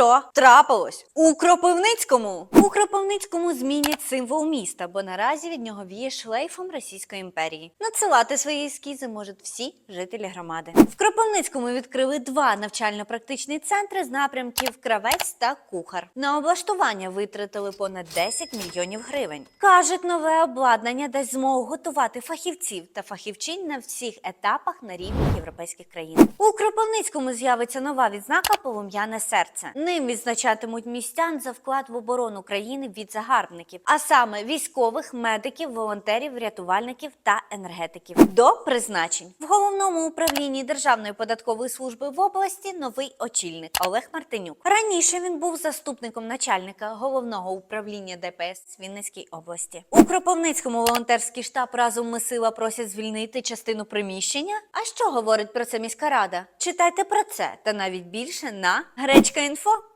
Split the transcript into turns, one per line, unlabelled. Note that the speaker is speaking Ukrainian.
Що трапилось у Кропивницькому? У Кропивницькому змінять символ міста, бо наразі від нього віє шлейфом Російської імперії. Надсилати свої ескізи можуть всі жителі громади. В Кропивницькому відкрили два навчально-практичні центри з напрямків Кравець та Кухар. На облаштування витратили понад 10 мільйонів гривень. кажуть, нове обладнання дасть змогу готувати фахівців та фахівчинь на всіх етапах на рівні європейських країн. У Кропивницькому з'явиться нова відзнака Полум'яне серце. Ним відзначатимуть містян за вклад в оборону країни від загарбників, а саме військових, медиків, волонтерів, рятувальників та енергетиків. До призначень в головному управлінні Державної податкової служби в області новий очільник Олег Мартинюк. Раніше він був заступником начальника головного управління ДПС Вінницькій області. У Кропивницькому волонтерський штаб разом ми сила просять звільнити частину приміщення. А що говорить про це міська рада? Читайте про це та навіть більше на Гречка.Інфо.